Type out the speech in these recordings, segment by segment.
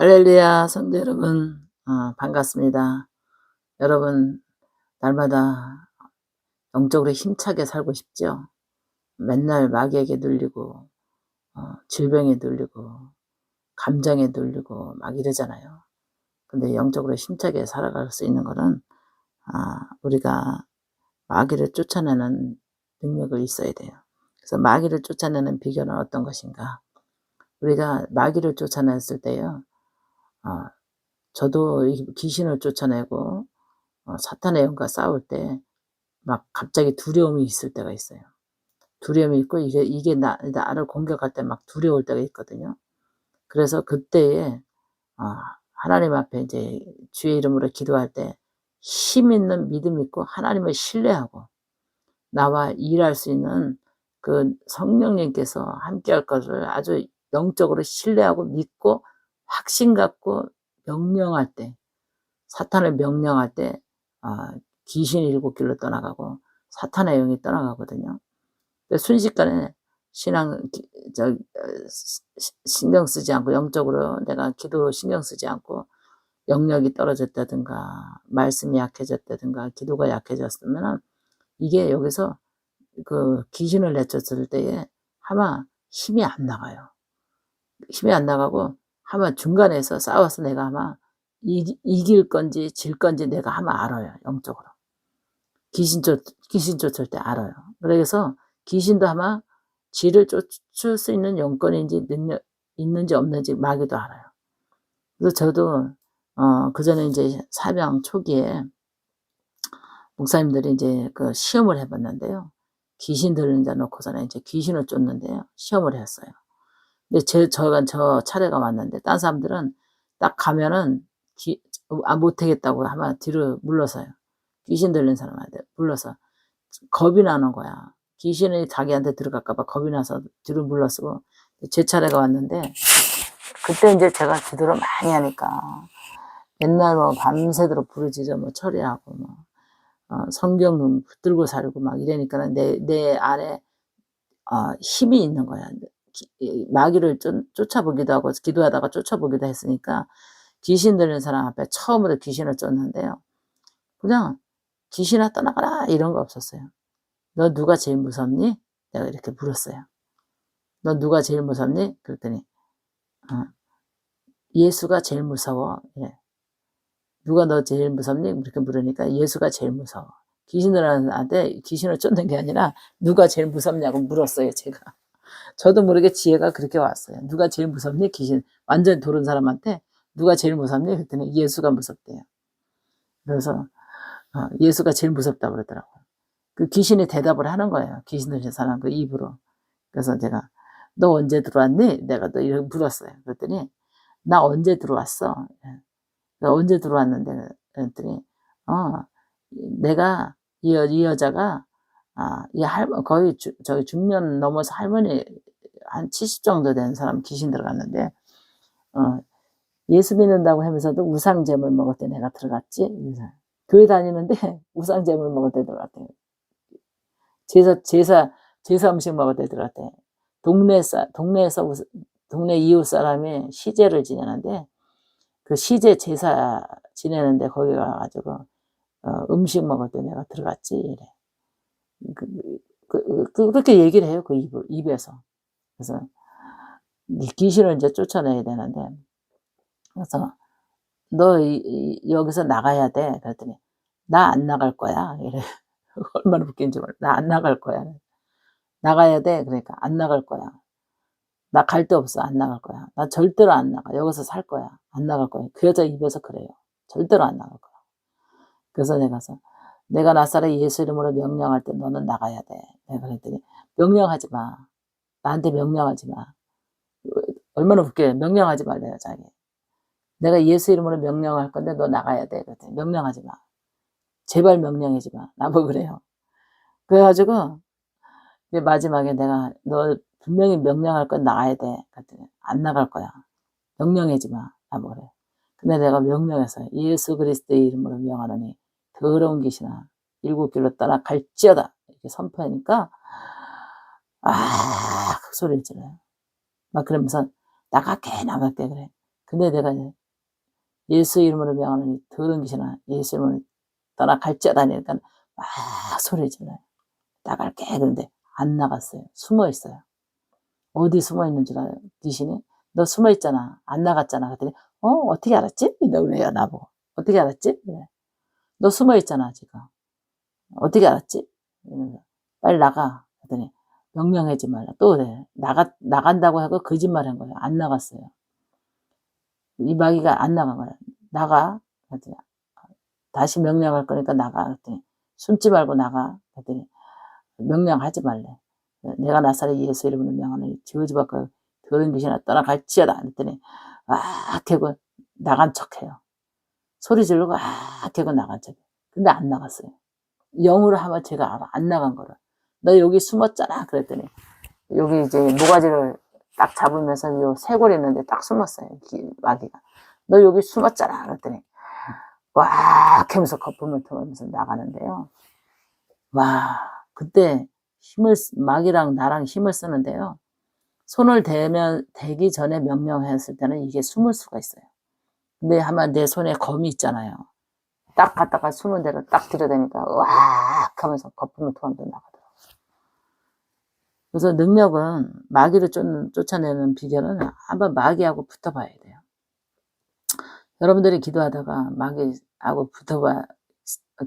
할렐루야, 성도 여러분, 어, 반갑습니다. 여러분, 날마다 영적으로 힘차게 살고 싶죠? 맨날 마귀에게 눌리고, 어, 질병에 눌리고, 감정에 눌리고, 막 이러잖아요. 근데 영적으로 힘차게 살아갈 수 있는 거는, 아, 우리가 마귀를 쫓아내는 능력을 있어야 돼요. 그래서 마귀를 쫓아내는 비결은 어떤 것인가? 우리가 마귀를 쫓아냈을 때요, 어, 저도 이 귀신을 쫓아내고 어, 사탄의 영과 싸울 때 막 갑자기 두려움이 있을 때가 있어요. 두려움이 있고 이게 이게 나, 나를 공격할 때 막 두려울 때가 있거든요. 그래서 그때에 어, 하나님 앞에 이제 주의 이름으로 기도할 때 힘 있는 믿음 있고 하나님을 신뢰하고 나와 일할 수 있는 그 성령님께서 함께 할 것을 아주 영적으로 신뢰하고 믿고 확신 갖고 명령할 때, 사탄을 명령할 때, 아, 귀신 일곱 길로 떠나가고, 사탄의 영이 떠나가거든요. 순식간에 신앙, 저, 신경 쓰지 않고, 영적으로 내가 기도 신경 쓰지 않고, 영역이 떨어졌다든가, 말씀이 약해졌다든가, 기도가 약해졌으면 이게 여기서 그 귀신을 내쫓을 때에 아마 힘이 안 나가요. 힘이 안 나가고 아마 중간에서 싸워서 내가 아마 이, 이길 건지 질 건지 내가 아마 알아요. 영적으로. 귀신 쫓, 귀신 쫓을 때 알아요. 그래서 귀신도 아마 지를 쫓을 수 있는 영권인지 능력 있는지 없는지 마귀도 알아요. 그래서 저도 어, 그 전에 이제 사명 초기에 목사님들이 이제 그 시험을 해봤는데요. 귀신 들린 자 놓고서는 이제 귀신을 쫓는데요. 시험을 했어요. 근데 제, 저가 저 차례가 왔는데, 딴 사람들은 딱 가면은, 기, 아, 못하겠다고 하면 뒤로 물러서요. 귀신 들린 사람한테 물러서. 겁이 나는 거야. 귀신이 자기한테 들어갈까봐 겁이 나서 뒤로 물러서고, 제 차례가 왔는데, 그때 이제 제가 기도를 많이 하니까, 맨날 뭐 밤새도록 부르짖어 뭐 처리하고, 뭐, 어, 성경 붙들고 살고 막 이러니까는 내, 내 안에, 어, 힘이 있는 거야. 마귀를 쫓아보기도 하고 기도하다가 쫓아보기도 했으니까 귀신 들린 사람 앞에 처음으로 귀신을 쫓는데요. 그냥 귀신아 떠나가라 이런 거 없었어요. 너 누가 제일 무섭니? 내가 이렇게 물었어요. 너 누가 제일 무섭니? 그랬더니 어, 예수가 제일 무서워. 예. 누가 너 제일 무섭니? 이렇게 물으니까 예수가 제일 무서워. 귀신들한테 귀신을 쫓는 게 아니라 누가 제일 무섭냐고 물었어요, 제가. 저도 모르게 지혜가 그렇게 왔어요. 누가 제일 무섭니? 귀신. 완전 도른 사람한테 누가 제일 무섭니? 그랬더니 예수가 무섭대요. 그래서 어, 예수가 제일 무섭다고 그러더라고요. 그 귀신이 대답을 하는 거예요. 귀신 들린 사람 그 입으로. 그래서 제가 너 언제 들어왔니? 내가 또 이렇게 물었어요. 그랬더니 나 언제 들어왔어? 나 언제 들어왔는데? 그랬더니 어 내가 이, 여, 이 여자가 아, 이 할, 거의 주, 저기 중년 넘어서 할머니 한 70 정도 된 사람 귀신 들어갔는데, 어, 예수 믿는다고 하면서도 우상잼을 먹을 때 내가 들어갔지. 교회 다니는데 우상잼을 먹을 때 들어갔대. 제사, 제사, 제사 음식 먹을 때 들어갔대. 동네 사, 동네에서, 동네 이웃 사람이 시제를 지내는데, 그 시제 제사 지내는데 거기 가가지고, 어, 음식 먹을 때 내가 들어갔지. 이래. 그, 그, 그, 그 렇게 얘기를 해요. 그 입, 입에서. 그래서 귀신을 이제 쫓아내야 되는데 그래서 너 이, 이, 여기서 나가야 돼. 그랬더니 나 안 나갈 거야. 이래. 얼마나 웃긴지 몰라. 나 안 나갈 거야. 나가야 돼. 그러니까 안 나갈 거야. 나 갈 데 없어. 안 나갈 거야. 나 절대로 안 나가. 여기서 살 거야. 안 나갈 거야. 그 여자 입에서 그래요. 절대로 안 나갈 거야. 그래서 내가 가서 내가 나사렛 예수 이름으로 명령할 때 너는 나가야 돼. 내가 그랬더니 명령하지 마. 나한테 명령하지 마. 얼마나 웃겨요. 명령하지 말래요, 자기. 내가 예수 이름으로 명령할 건데 너 나가야 돼. 그랬더니 명령하지 마. 제발 명령하지 마. 나보고 그래요. 그래가지고 이제 마지막에 내가 너 분명히 명령할 건 나가야 돼. 그랬더니 안 나갈 거야. 명령하지 마. 나보고 그래. 근데 내가 명령해서 예수 그리스도의 이름으로 명하노니 더러운 귀신아 일곱 길로 떠나 갈지어다 이렇게 선포하니까 아, 그 소리를 질러요. 막 그러면서 나갈게, 나갈게, 그래. 근데 내가 예수 이름으로 명하는 더러운 귀신아 예수 이름으로 떠나 갈지어다 하니까 막 소리 질러요. 나갈게 그런데 안 나갔어요. 숨어 있어요. 어디 숨어 있는 줄 알아요? 귀신이? 너 숨어 있잖아. 안 나갔잖아. 그랬더니 어 어떻게 알았지? 그래요 나보고. 어떻게 알았지? 그래. 너 숨어 있잖아 지금. 어떻게 알았지? 빨리 나가. 그랬더니 명령하지 말라. 또 그래. 나가 나간다고 하고 거짓말 한 거예요. 안 나갔어요. 이 마귀가 안 나간 거야. 나가. 그랬더니 다시 명령할 거니까 나가. 그랬더니 숨지 말고 나가. 그랬더니 명령하지 말래. 내가 나사렛 예수 이름으로 명하는 저주받고 더러운 귀신아 떠나갈지어다. 그랬더니 아 하고 나간 척해요. 소리 지르고 아 나간 척. 근데 안 나갔어요. 영으로 하면 제가 알아. 안 나간 거를. 너 여기 숨었잖아. 그랬더니 여기 이제 모가지를 딱 잡으면서 요 쇄골 있는데 딱 숨었어요. 기- 마귀가. 너 여기 숨었잖아. 그랬더니 와 하면서 거품을 통하면서 나가는데요. 와 그때 힘을 쓰- 마귀랑 나랑 힘을 쓰는데요. 손을 대면 대기 전에 명령했을 때는 이게 숨을 수가 있어요. 근데 아마 내 손에 검이 있잖아요. 딱 갖다가 숨은 대로 딱 들여대니까 와 하면서 거품을 통하면서 나가더라고요. 그래서 능력은 마귀를 쫓는, 쫓아내는 비결은 한번 마귀하고 붙어봐야 돼요. 여러분들이 기도하다가 마귀하고 붙어봐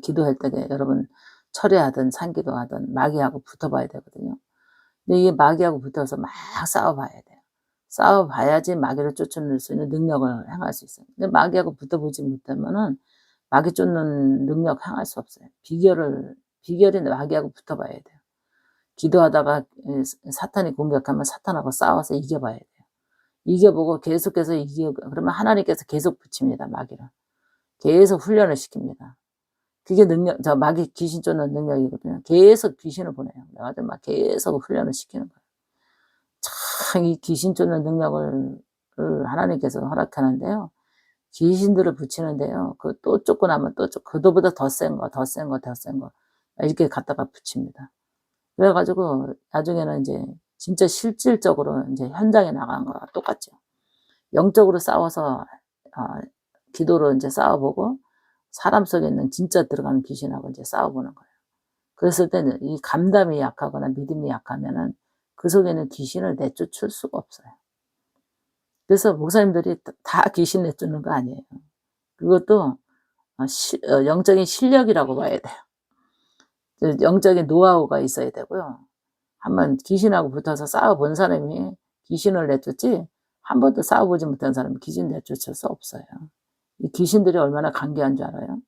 기도할 때 여러분 철회하든 산기도하든 마귀하고 붙어봐야 되거든요. 근데 이게 마귀하고 붙어서 막 싸워봐야 돼요. 싸워봐야지 마귀를 쫓아낼 수 있는 능력을 행할 수 있어요. 근데 마귀하고 붙어보지 못하면은 마귀 쫓는 능력 행할 수 없어요. 비결을 비결이 마귀하고 붙어봐야 돼요. 기도하다가 에, 사탄이 공격하면 사탄하고 싸워서 이겨봐야 돼요. 이겨보고 계속해서 이겨 그러면 하나님께서 계속 붙입니다 마귀를 계속 훈련을 시킵니다. 그게 능력, 저 마귀 귀신 쫓는 능력이거든요. 계속 귀신을 보내요. 내가 막 계속 훈련을 시키는 거예요. 참, 이 귀신 쫓는 능력을 을 하나님께서 허락하는데요. 귀신들을 붙이는데요. 그 또 쫓고 나면 또 쫓고, 그도보다 더 센 거, 더 센 거, 더 센 거. 이렇게 갖다가 붙입니다. 그래가지고, 나중에는 이제, 진짜 실질적으로 이제 현장에 나간 거와 똑같죠. 영적으로 싸워서, 아, 기도로 이제 싸워보고, 사람 속에 있는 진짜 들어가는 귀신하고 이제 싸워보는 거예요. 그랬을 때는 이 감담이 약하거나 믿음이 약하면은 그 속에 있는 귀신을 내쫓을 수가 없어요. 그래서 목사님들이 다- 다 귀신 내쫓는 거 아니에요. 그것도 어, 시- 어, 영적인 실력이라고 봐야 돼요. 그 영적인 노하우가 있어야 되고요. 한번 귀신하고 붙어서 싸워본 사람이 귀신을 내쫓지 한 번도 싸워보지 못한 사람이 귀신 내쫓을 수 없어요. 이 귀신들이 얼마나 강경한 줄 알아요?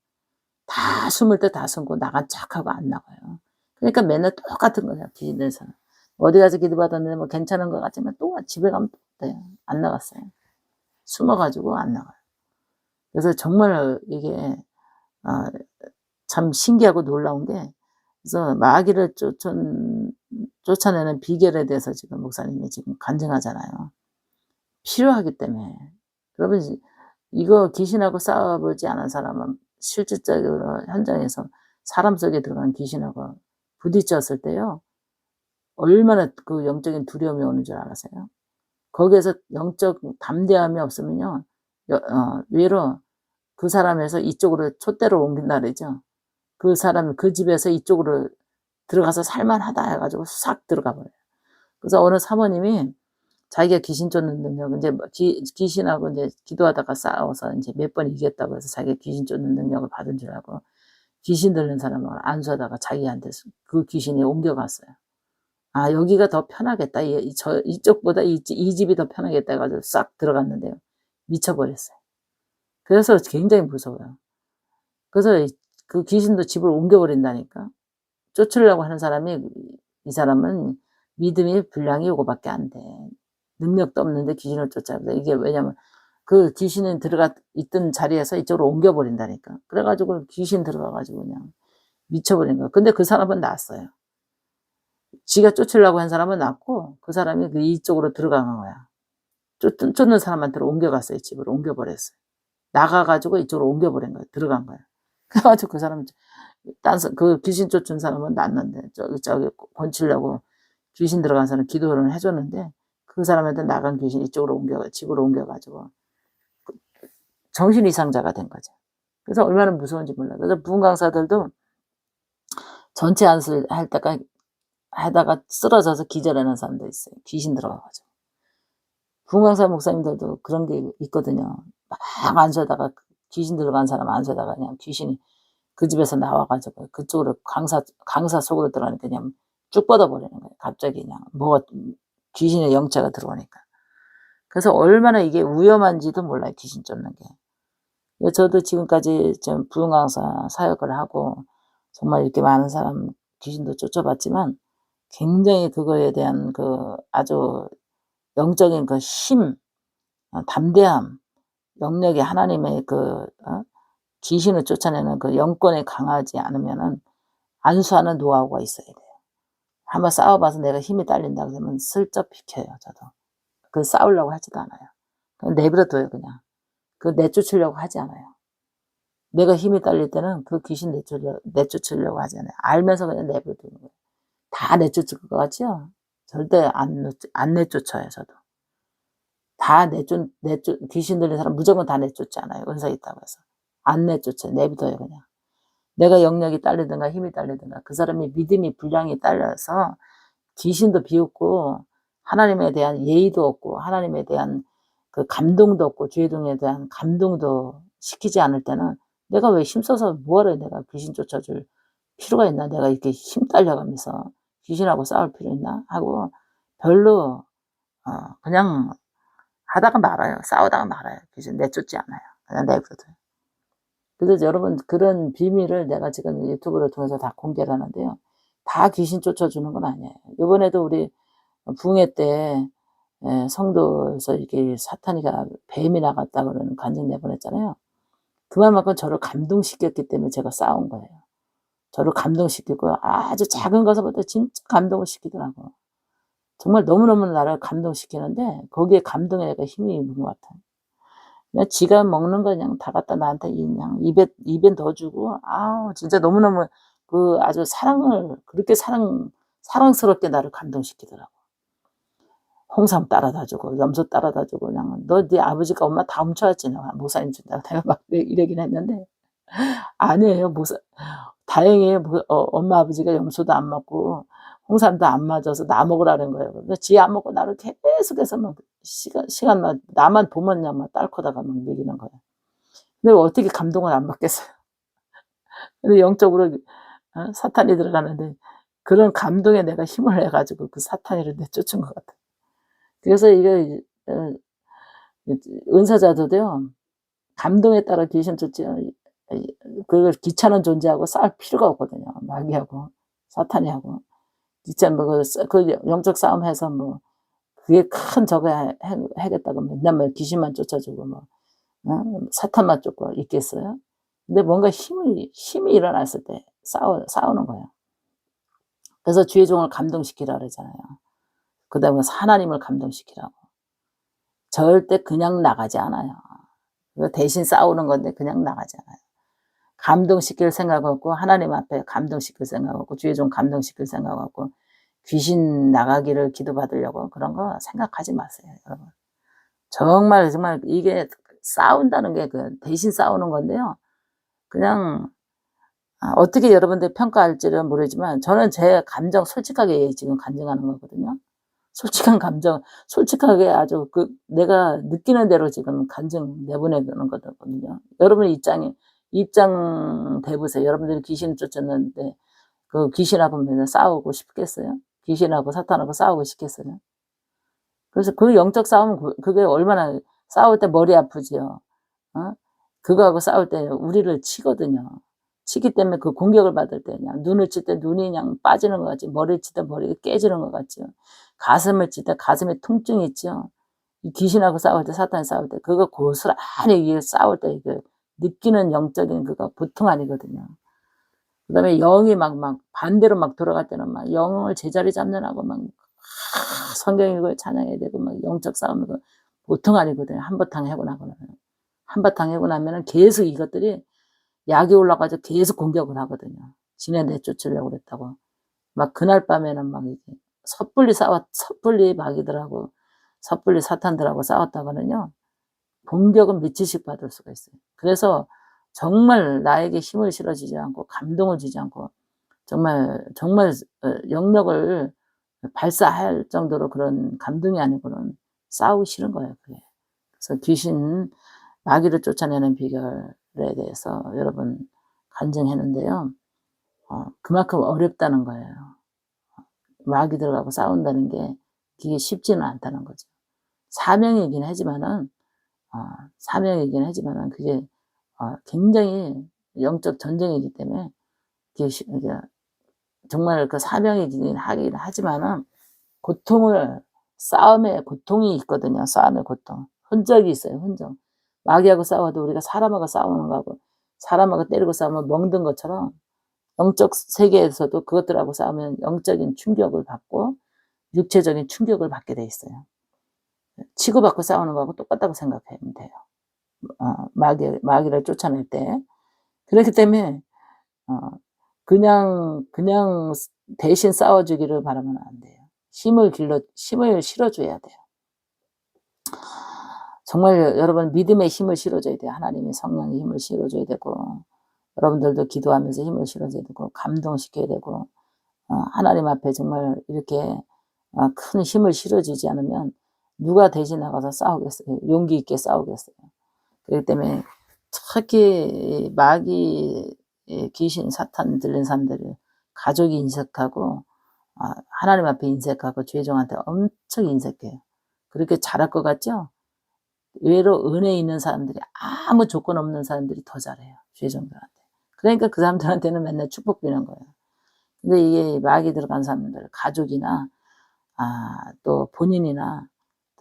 다 숨을 때 다 숨고 나간 척하고 안 나가요. 그러니까 맨날 똑같은 거예요. 귀신들에서는. 어디 가서 기도받았는데 뭐 괜찮은 것 같지만 또 집에 가면 또 어때요? 안 나갔어요. 숨어가지고 안 나가요. 그래서 정말 이게 어, 참 신기하고 놀라운 게 그래서 마귀를 쫓아, 쫓아내는 비결에 대해서 지금 목사님이 지금 간증하잖아요. 필요하기 때문에. 여러분 이거 귀신하고 싸워보지 않은 사람은 실질적으로 현장에서 사람 속에 들어간 귀신하고 부딪혔을 때요. 얼마나 그 영적인 두려움이 오는 줄 알아세요? 거기에서 영적 담대함이 없으면요. 여- 어, 외로 그 사람에서 이쪽으로 촛대로 옮긴다 그러죠. 그 사람이 그 집에서 이쪽으로 들어가서 살만하다 해가지고 싹 들어가 버려요. 그래서 어느 사모님이 자기가 귀신 쫓는 능력, 이제 뭐 귀, 귀신하고 이제 기도하다가 싸워서 이제 몇 번 이겼다고 해서 자기가 귀신 쫓는 능력을 받은 줄 알고 귀신 들린 사람을 안수하다가 자기한테 그 귀신이 옮겨갔어요. 아, 여기가 더 편하겠다. 이, 이- 저, 이쪽보다 이, 이 집이 더 편하겠다 해가지고 싹 들어갔는데요. 미쳐버렸어요. 그래서 굉장히 무서워요. 그래서 이- 그 귀신도 집을 옮겨버린다니까. 쫓으려고 하는 사람이, 이 사람은 믿음이 분량이 요거밖에 안 돼. 능력도 없는데 귀신을 쫓아서 이게 왜냐면 그 귀신이 들어가 있던 자리에서 이쪽으로 옮겨버린다니까. 그래가지고 귀신 들어가가지고 그냥 미쳐버린 거야. 근데 그 사람은 나았어요. 지가 쫓으려고 한 사람은 낫고 그 사람이 그 이쪽으로 들어간 거야. 쫓, 쫓는 사람한테로 옮겨갔어요. 집으로 옮겨버렸어요. 나가가지고 이쪽으로 옮겨버린 거야. 들어간 거야. 그래가지고 그 사람, 딴, 사- 그 귀신 쫓은 사람은 낫는데, 저기, 저기, 건치려고 귀신 들어간 사람 기도를 해줬는데, 그 사람한테 나간 귀신 이쪽으로 옮겨, 집으로 옮겨가지고, 정신 이상자가 된 거죠. 그래서 얼마나 무서운지 몰라요. 그래서 부흥 강사들도 전체 안수를 할 때가 하다가 쓰러져서 기절하는 사람도 있어요. 귀신 들어가가지고. 부흥 강사 목사님들도 그런 게 있거든요. 막 안수하다가 귀신 들어간 사람 안수하다가 그냥 귀신이 그 집에서 나와가지고 그쪽으로 강사 강사 속으로 들어가니까 그냥 쭉 뻗어버리는 거예요. 갑자기 그냥 뭐가 귀신의 영체가 들어오니까. 그래서 얼마나 이게 위험한지도 몰라요. 귀신 쫓는 게. 저도 지금까지 좀 부흥 강사 사역을 하고 정말 이렇게 많은 사람 귀신도 쫓아봤지만 굉장히 그거에 대한 그 아주 영적인 그 힘, 어, 담대함, 영역이 하나님의 그 어? 귀신을 쫓아내는 그 영권에 강하지 않으면은 안수하는 노하우가 있어야 돼요. 한번 싸워봐서 내가 힘이 딸린다 그러면 슬쩍 비켜요, 저도. 그 싸우려고 하지도 않아요. 내버려둬요, 그냥. 그 내쫓으려고 하지 않아요. 내가 힘이 딸릴 때는 그 귀신 내쫓으려, 내쫓으려고 하지 않아요. 알면서 그냥 내버려두는 거예요. 다 내쫓을 것 같죠? 절대 안, 안 내쫓아요, 저도. 다 내쫓, 내쫓, 귀신 들린 사람 무조건 다 내쫓지 않아요. 은사 있다고 해서. 안 내쫓아요. 내비둬요, 그냥. 내가 영역이 딸리든가 힘이 딸리든가 그 사람이 믿음이 분량이 딸려서 귀신도 비웃고 하나님에 대한 예의도 없고 하나님에 대한 그 감동도 없고 죄동에 대한 감동도 시키지 않을 때는 내가 왜 힘써서 뭐하러 내가 귀신 쫓아줄 필요가 있나 내가 이렇게 힘 딸려가면서 귀신하고 싸울 필요 있나 하고 별로 어 그냥 하다가 말아요 싸우다가 말아요 귀신 내쫓지 않아요 그냥 내버려둬요 그래서 여러분 그런 비밀을 내가 지금 유튜브를 통해서 다 공개를 하는데요. 다 귀신 쫓아주는 건 아니에요. 이번에도 우리 붕해 때 예, 성도에서 이렇게 사탄이가 뱀이 나갔다 그러는 간증 내보냈잖아요. 그만큼 저를 감동시켰기 때문에 제가 싸운 거예요. 저를 감동시키고 아주 작은 것부터 진짜 감동을 시키더라고. 정말 너무너무 나를 감동시키는데 거기에 감동에 내가 힘이 있는 것 같아요. 그냥 지가 먹는 거 그냥 다 갖다 나한테 그냥 입에, 입에 넣어주고, 아우, 진짜 너무너무 그 아주 사랑을, 그렇게 사랑, 사랑스럽게 나를 감동시키더라고. 홍삼 따라다 주고, 염소 따라다 주고, 그냥, 너, 네 아버지가 엄마 다 훔쳐왔지, 너. 목사님 준다고 내가 막 이러긴 했는데. 아니에요, 목사. 다행히 어, 엄마 아버지가 염소도 안 먹고, 홍삼도 안 맞아서 나 먹으라는 거예요. 그래서 지 안 먹고 나를 계속해서 막 시간, 시간만, 나만 보면 그냥 딸코다가 막 먹이는 거예요. 근데 어떻게 감동을 안 받겠어요. 근데 영적으로 어? 사탄이 들어가는데 그런 감동에 내가 힘을 내가지고 그 사탄이를 내쫓은 것 같아요. 그래서 이게, 어, 은사자도요, 감동에 따라 귀신 쫓지, 그걸 귀찮은 존재하고 싸울 필요가 없거든요. 마귀하고, 사탄이하고. 귀찮은 뭐, 그, 그 영적 싸움 해서 뭐, 그게 큰 저거 해, 하겠다고 맨날 뭐 귀신만 쫓아주고 뭐 어? 사탄만 쫓고 있겠어요? 근데 뭔가 힘이 힘이 일어났을 때 싸워 싸우는 거예요. 그래서 주의 종을 감동시키라 그러잖아요. 그다음에 하나님을 감동시키라고. 절대 그냥 나가지 않아요. 대신 싸우는 건데 그냥 나가지 않아요. 감동시킬 생각 없고 하나님 앞에 감동시킬 생각 없고 주의 종 감동시킬 생각 없고 귀신 나가기를 기도받으려고 그런 거 생각하지 마세요, 여러분. 정말, 정말 이게 싸운다는 게 그 대신 싸우는 건데요. 그냥, 아, 어떻게 여러분들 평가할지는 모르지만 저는 제 감정 솔직하게 지금 간증하는 거거든요. 솔직한 감정, 솔직하게 아주 그 내가 느끼는 대로 지금 간증 내보내는 거거든요. 여러분의 입장에, 입장 대보세요. 여러분들이 귀신을 쫓았는데 그 귀신하고 맨날 싸우고 싶겠어요? 귀신하고 사탄하고 싸우고 싶겠어요. 그래서 그 영적 싸움, 그, 그게 얼마나 싸울 때 머리 아프지요. 어? 그거하고 싸울 때 우리를 치거든요. 치기 때문에 그 공격을 받을 때 그냥 눈을 칠 때 눈이 그냥 빠지는 것 같지, 머리를 칠 때 머리가 깨지는 것 같죠. 가슴을 칠 때 가슴에 통증이 있죠. 이 귀신하고 싸울 때, 사탄이 싸울 때, 그거 고스란히 싸울 때, 그 느끼는 영적인 그거 보통 아니거든요. 그 다음에 영이 막, 막, 반대로 막 돌아갈 때는 막 영을 제자리 잡느라고 막, 아, 성경 읽고 찬양해야 되고, 막 영적 싸움이 보통 아니거든요. 한바탕 하고 나고는. 한바탕 하고 나면은 계속 이것들이 약이 올라가서 계속 공격을 하거든요. 지네 내쫓으려고 그랬다고. 막 그날 밤에는 막 이게 섣불리 싸웠, 섣불리 마귀들하고, 섣불리 사탄들하고 싸웠다거든요. 본격은 미치씩 받을 수가 있어요. 그래서 정말 나에게 힘을 실어주지 않고 감동을 주지 않고 정말 정말 어, 영역을 발사할 정도로 그런 감동이 아니고는 싸우기 싫은 거예요. 그게. 그래서 귀신 마귀를 쫓아내는 비결에 대해서 여러분 간증했는데요. 어, 그만큼 어렵다는 거예요. 마귀들하고 싸운다는 게 그게 쉽지는 않다는 거죠. 사명이긴 하지만은 어, 사명이긴 하지만은 그게 어, 굉장히 영적 전쟁이기 때문에 그게 시- 이게 정말 그 사명이긴 하긴 하지만은 고통을 싸움에 고통이 있거든요. 싸움의 고통. 흔적이 있어요. 흔적. 마귀하고 싸워도 우리가 사람하고 싸우는 거하고 사람하고 때리고 싸우면 멍든 것처럼 영적 세계에서도 그것들하고 싸우면 영적인 충격을 받고 육체적인 충격을 받게 돼 있어요. 치고받고 싸우는 거하고 똑같다고 생각하면 돼요. 어, 마귀, 마귀를 쫓아낼 때. 그렇기 때문에, 어, 그냥, 그냥 대신 싸워주기를 바라면 안 돼요. 힘을 길러, 힘을 실어줘야 돼요. 정말 여러분 믿음의 힘을 실어줘야 돼요. 하나님의 성령의 힘을 실어줘야 되고, 여러분들도 기도하면서 힘을 실어줘야 되고, 감동시켜야 되고, 어, 하나님 앞에 정말 이렇게 어, 큰 힘을 실어주지 않으면 누가 대신 나가서 싸우겠어요. 용기 있게 싸우겠어요. 그렇기 때문에 특히 마귀, 귀신, 사탄 들린 사람들을 가족이 인색하고 아, 하나님 앞에 인색하고 죄종한테 엄청 인색해요. 그렇게 잘할 것 같죠? 의외로 은혜 있는 사람들이 아무 조건 없는 사람들이 더 잘해요. 죄종들한테. 그러니까 그 사람들한테는 맨날 축복 비는 거예요. 근데 이게 마귀 들어간 사람들, 가족이나 아, 또 본인이나 또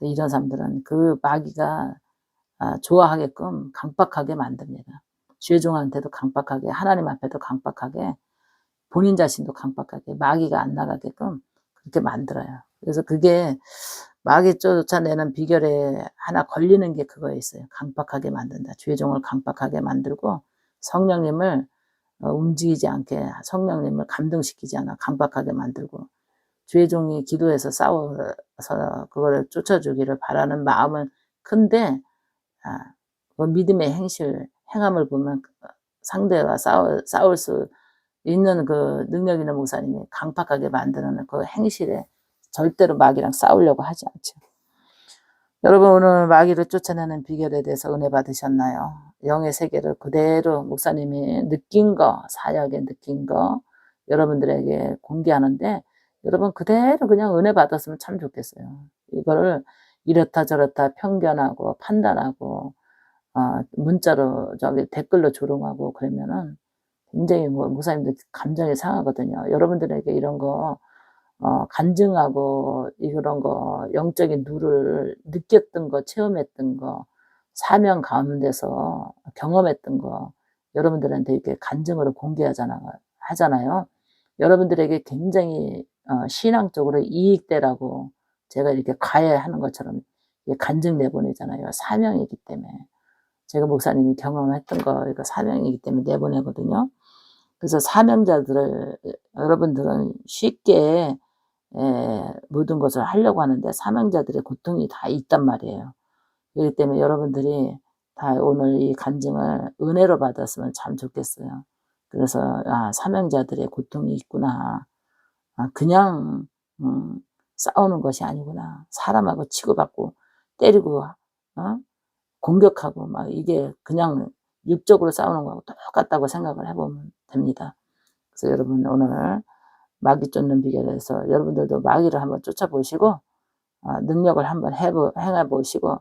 이런 사람들은 그 마귀가 아, 좋아하게끔 강박하게 만듭니다. 죄종한테도 강박하게, 하나님 앞에도 강박하게, 본인 자신도 강박하게, 마귀가 안 나가게끔 그렇게 만들어요. 그래서 그게 마귀 쫓아내는 비결에 하나 걸리는 게 그거에 있어요. 강박하게 만든다. 죄종을 강박하게 만들고 성령님을 어, 움직이지 않게 성령님을 감동시키지 않아 강박하게 만들고 죄종이 기도해서 싸워서 그거를 쫓아주기를 바라는 마음은 큰데 아, 그 믿음의 행실 행함을 보면 상대와 싸울, 싸울 수 있는 그 능력 있는 목사님이 강박하게 만드는 그 행실에 절대로 마귀랑 싸우려고 하지 않죠. 여러분 오늘 마귀를 쫓아내는 비결에 대해서 은혜 받으셨나요? 영의 세계를 그대로 목사님이 느낀 거, 사역에 느낀 거 여러분들에게 공개하는데 여러분 그대로 그냥 은혜 받았으면 참 좋겠어요. 이거를 이렇다 저렇다 편견하고 판단하고 어, 문자로 저기 댓글로 조롱하고 그러면은 굉장히 뭐 목사님들 감정이 상하거든요. 여러분들에게 이런 거 어, 간증하고 이런 거 영적인 누를 느꼈던 거 체험했던 거 사명 가운데서 경험했던 거 여러분들한테 이렇게 간증으로 공개하잖아요. 하잖아요. 여러분들에게 굉장히 어, 신앙적으로 이익되라고 제가 이렇게 과외하는 것처럼 간증 내보내잖아요. 사명이기 때문에. 제가 목사님이 경험했던 거, 이거 사명이기 때문에 내보내거든요. 그래서 사명자들을, 여러분들은 쉽게, 에, 모든 것을 하려고 하는데 사명자들의 고통이 다 있단 말이에요. 그렇기 때문에 여러분들이 다 오늘 이 간증을 은혜로 받았으면 참 좋겠어요. 그래서, 아, 사명자들의 고통이 있구나. 아, 그냥, 음, 싸우는 것이 아니구나. 사람하고 치고받고 때리고 어? 공격하고 막 이게 그냥 육적으로 싸우는 거하고 똑같다고 생각을 해보면 됩니다. 그래서 여러분 오늘 마귀 쫓는 비결에서 여러분들도 마귀를 한번 쫓아보시고 어, 능력을 한번 해보, 행해보시고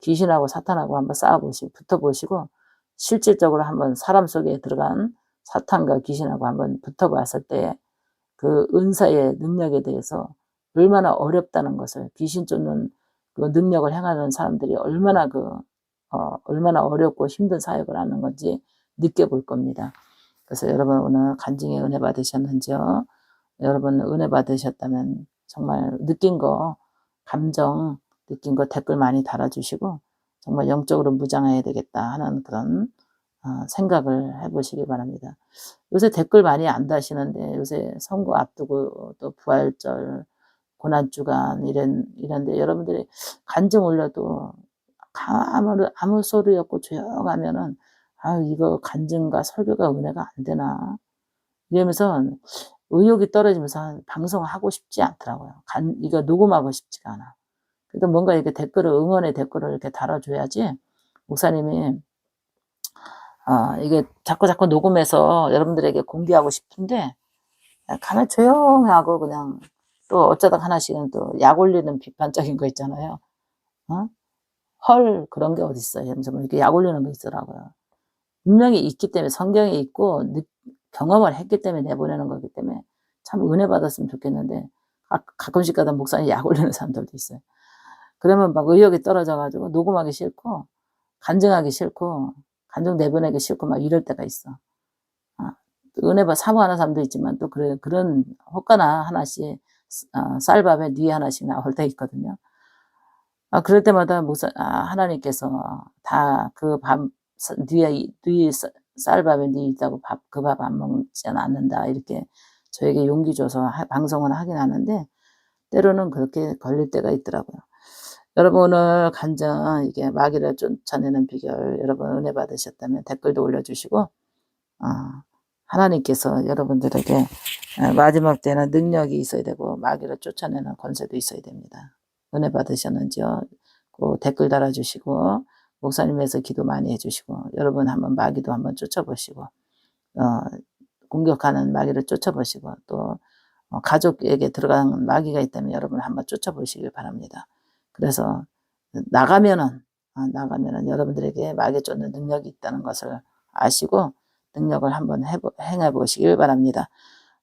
귀신하고 사탄하고 한번 싸워보시고 붙어보시고 실질적으로 한번 사람 속에 들어간 사탄과 귀신하고 한번 붙어봤을 때 그 은사의 능력에 대해서 얼마나 어렵다는 것을 귀신 쫓는 그 능력을 행하는 사람들이 얼마나 그 어, 얼마나 어렵고 힘든 사역을 하는 건지 느껴볼 겁니다. 그래서 여러분 오늘 간증에 은혜 받으셨는지요? 여러분 은혜 받으셨다면 정말 느낀 거 감정 느낀 거 댓글 많이 달아주시고 정말 영적으로 무장해야 되겠다 하는 그런 어, 생각을 해보시기 바랍니다. 요새 댓글 많이 안 다시는데 요새 선거 앞두고 또 부활절 고난주간 이런 이런데 여러분들이 간증 올려도 아무, 아무 소리 없고 조용하면은, 아 이거 간증과 설교가 은혜가 안 되나. 이러면서 의욕이 떨어지면서 방송하고 싶지 않더라고요. 간, 이거 녹음하고 싶지가 않아. 그래도 뭔가 이렇게 댓글을, 응원의 댓글을 이렇게 달아줘야지, 목사님이, 아, 이게 자꾸 자꾸 녹음해서 여러분들에게 공개하고 싶은데, 가만 조용하고 그냥, 또 어쩌다 하나씩은 또 약 올리는 비판적인 거 있잖아요. 어? 헐, 그런 게 어딨어요. 이렇게 약 올리는 거 있더라고요. 분명히 있기 때문에 성경에 있고 느- 경험을 했기 때문에 내보내는 거기 때문에 참 은혜 받았으면 좋겠는데 가, 가끔씩 가다 목사님 약 올리는 사람들도 있어요. 그러면 막 의욕이 떨어져가지고 녹음하기 싫고 간증하기 싫고 간증 내보내기 싫고 막 이럴 때가 있어. 아, 또 은혜 받 사모하는 사람도 있지만 또 그래 그런 혹가나 하나씩 어, 쌀밥에 뉘 하나씩 나올 때 있거든요. 아, 그럴 때마다 목사, 아, 하나님께서 다 그 밥, 뒤에, 뒤에 쌀밥에 니 있다고 밥, 그 밥 안 먹지 않는다. 이렇게 저에게 용기 줘서 하- 방송을 하긴 하는데, 때로는 그렇게 걸릴 때가 있더라고요. 여러분 오늘 간증, 이게 마귀를 쫓아내는 비결, 여러분 은혜 받으셨다면 댓글도 올려주시고, 어, 하나님께서 여러분들에게 어, 마지막 때는 능력이 있어야 되고, 마귀를 쫓아내는 권세도 있어야 됩니다. 은혜 받으셨는지요? 그 댓글 달아주시고 목사님에서 기도 많이 해주시고 여러분 한번 마귀도 한번 쫓아보시고 어, 공격하는 마귀를 쫓아보시고 또 어, 가족에게 들어간 마귀가 있다면 여러분 한번 쫓아보시길 바랍니다. 그래서 나가면은 아, 나가면은 여러분들에게 마귀 쫓는 능력이 있다는 것을 아시고 능력을 한번 해보, 행해 보시길 바랍니다.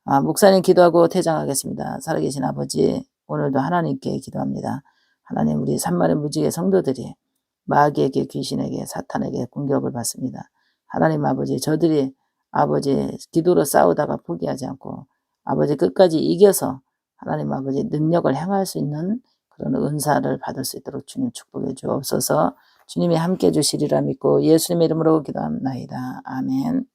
아, 목사님 기도하고 퇴장하겠습니다. 살아계신 아버지, 오늘도 하나님께 기도합니다. 하나님, 우리 산마리 무지개 성도들이 마귀에게, 귀신에게, 사탄에게 공격을 받습니다. 하나님 아버지, 저들이 아버지 기도로 싸우다가 포기하지 않고 아버지 끝까지 이겨서 하나님 아버지 능력을 행할 수 있는 그런 은사를 받을 수 있도록 주님 축복해 주옵소서 주님이 함께 해주시리라 믿고 예수님의 이름으로 기도합나이다. 아멘.